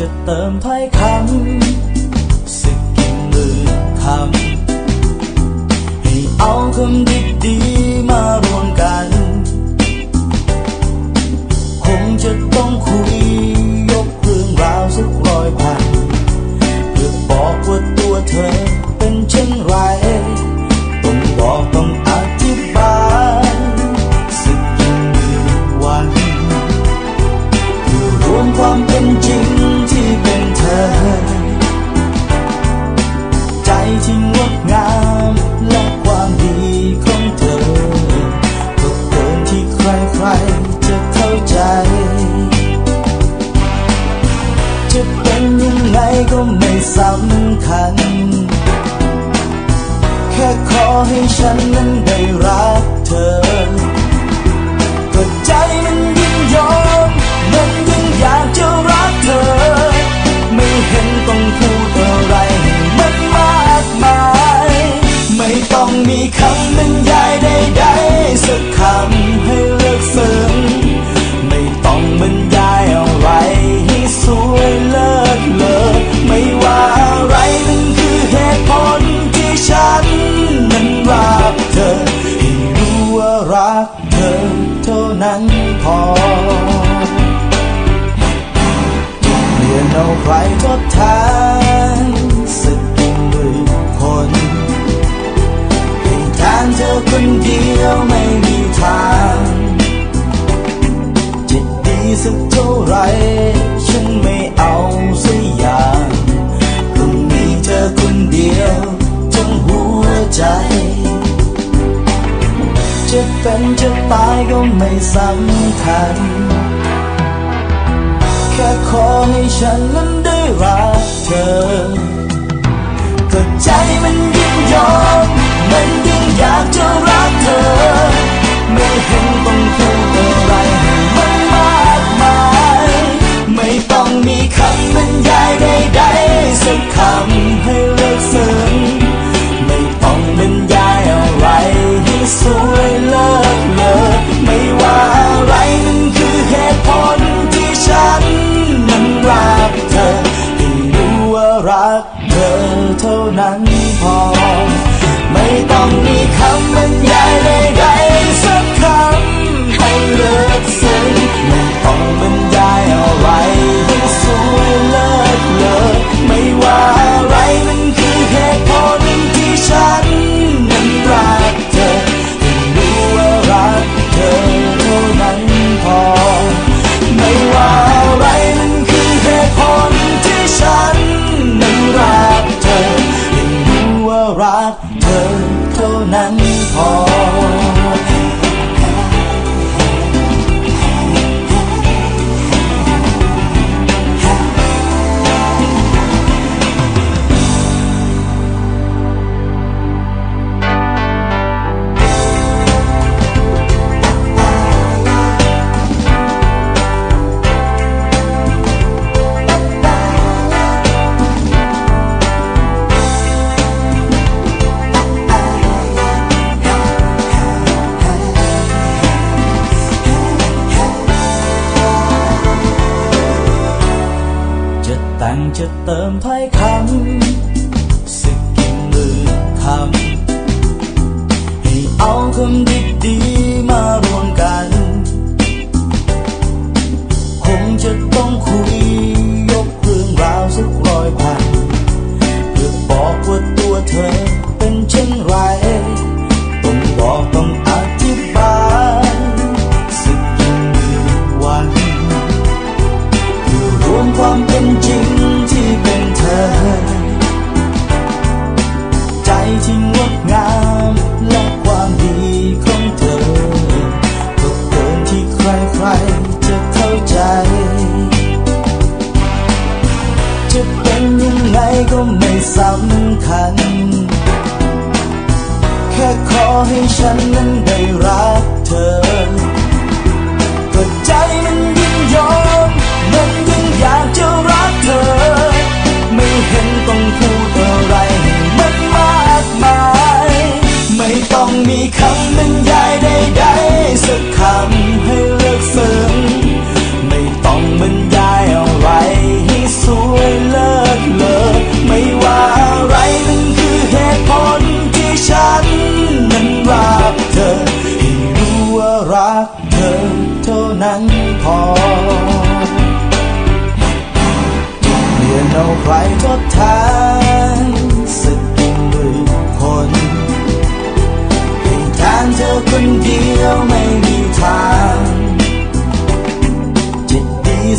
จะเติมถ้อยค ก็ไม่สำคัญ แค่ขอให้ฉันนั้นได้รักเธอ ก็ใจมันยินยอม สักเท่าไร ฉันไม่เอาสักอย่างคงมีเธอคนเดียวทั้งหัวใจ จะเป็นจะตายก็ไม่สำคัญ แค่ขอให้ฉันนั้นได้รักเธอก็ใจมันยิ่งยอมมันยิ่งอยากจะรักเธอ ไม่เห็น become 都难逃着灯牌 สำคัญ แค่ขอให้ฉันนั้นได้รักเธอก็ใจมันยินยอม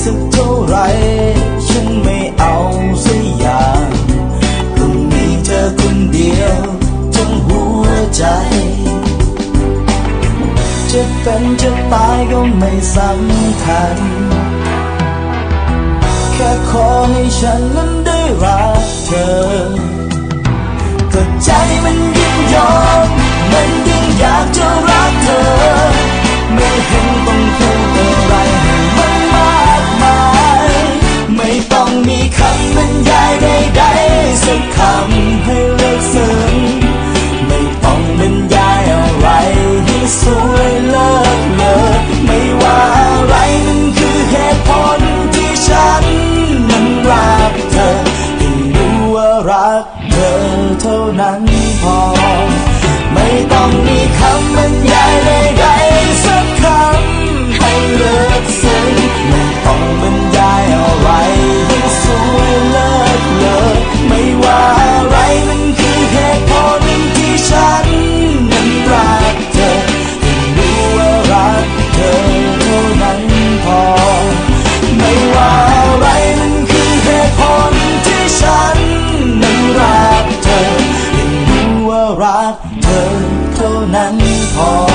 สักเท่าไร ฉันไม่เอาสักอย่างคงมีเธอคนเดียวทั้งหัวใจ จะเป็นจะตายก็ไม่สำคัญ แค่ขอให้ฉันนั้นได้รักเธอก็ใจมันยิ่งยอมมันยิ่งอยากจะรักเธอ เธอเท่านั้นพอ